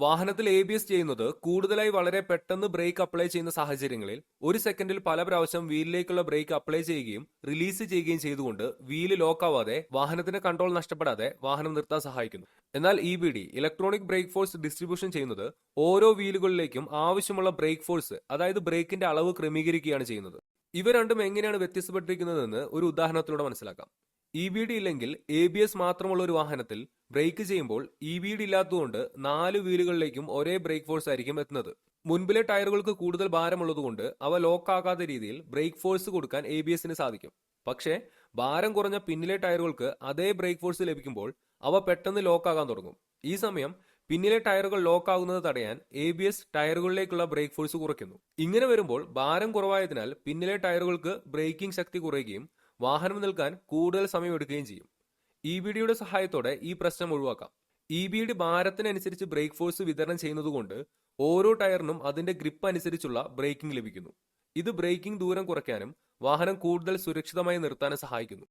വാഹനത്തിൽ A B S ചെയ്യുന്നത് കൂടുതലായി വളരെ പെട്ടെന്ന് ബ്രേക്ക് അപ്ലൈ ചെയ്യുന്ന സാഹചര്യങ്ങളിൽ ഒരു സെക്കൻഡിൽ പല പ്രാവശ്യം വീലിലേക്കുള്ള ബ്രേക്ക് അപ്ലൈ ചെയ്യുകയും റിലീസ് ചെയ്യുകയും ചെയ്തുകൊണ്ട് വീൽ ലോക്കാവാതെ വാഹനത്തിന്റെ കൺട്രോൾ നഷ്ടപ്പെടാതെ വാഹനം നിർത്താൻ സഹായിക്കുന്നു. എന്നാൽ E B D electronic brake force distribution ചെയ്യുന്നത് ഓരോ വീലുകളിലേക്കും ആവശ്യമുള്ള ബ്രേക്ക് ഫോഴ്സ് അതായത് ബ്രേക്കിന്റെ അളവ് ക്രമീകരിക്കുകയാണ് ചെയ്യുന്നത്. ഇവ രണ്ടും എങ്ങനെയാണ് വ്യത്യസ്തപ്പെട്ടിരിക്കുന്നതെന്ന് ഒരു ഉദാഹരണത്തിലൂടെ മനസ്സിലാക്കാം. ഇ വി ഡി ഇല്ലെങ്കിൽ എ ബി എസ് മാത്രമുള്ള ഒരു വാഹനത്തിൽ ബ്രേക്ക് ചെയ്യുമ്പോൾ ഇ വി ഡി ഇല്ലാത്തതുകൊണ്ട് നാല് വീലുകളിലേക്കും ഒരേ ബ്രേക്ക് ഫോഴ്സ് ആയിരിക്കും എത്തുന്നത്. മുൻപിലെ ടയറുകൾക്ക് കൂടുതൽ ഭാരമുള്ളതുകൊണ്ട് അവ ലോക്ക് ആകാത്ത രീതിയിൽ ബ്രേക്ക് ഫോഴ്സ് കൊടുക്കാൻ എ ബി എസിന് സാധിക്കും. പക്ഷേ ഭാരം കുറഞ്ഞ പിന്നിലെ ടയറുകൾക്ക് അതേ ബ്രേക്ക് ഫോഴ്സ് ലഭിക്കുമ്പോൾ അവ പെട്ടെന്ന് ലോക്ക് ആകാൻ തുടങ്ങും. ഈ സമയം പിന്നിലെ ടയറുകൾ ലോക്ക് ആകുന്നത് തടയാൻ എ ബി എസ് ടയറുകളിലേക്കുള്ള ബ്രേക്ക് ഫോഴ്സ് കുറയ്ക്കുന്നു. ഇങ്ങനെ വരുമ്പോൾ ഭാരം കുറവായതിനാൽ പിന്നിലെ ടയറുകൾക്ക് ബ്രേക്കിംഗ് ശക്തി കുറയുകയും വാഹനം നിൽക്കാൻ കൂടുതൽ സമയം എടുക്കുകയും ചെയ്യും. ഇ ബി ഡിയുടെ സഹായത്തോടെ ഈ പ്രശ്നം ഒഴിവാക്കാം. ഇ ബി ഡി ഭാരത്തിനനുസരിച്ച് ബ്രേക്ക് ഫോഴ്സ് വിതരണം ചെയ്യുന്നതുകൊണ്ട് ഓരോ ടയറിനും അതിന്റെ ഗ്രിപ്പ് അനുസരിച്ചുള്ള ബ്രേക്കിംഗ് ലഭിക്കുന്നു. ഇത് ബ്രേക്കിംഗ് ദൂരം കുറയ്ക്കാനും വാഹനം കൂടുതൽ സുരക്ഷിതമായി നിർത്താനും സഹായിക്കുന്നു.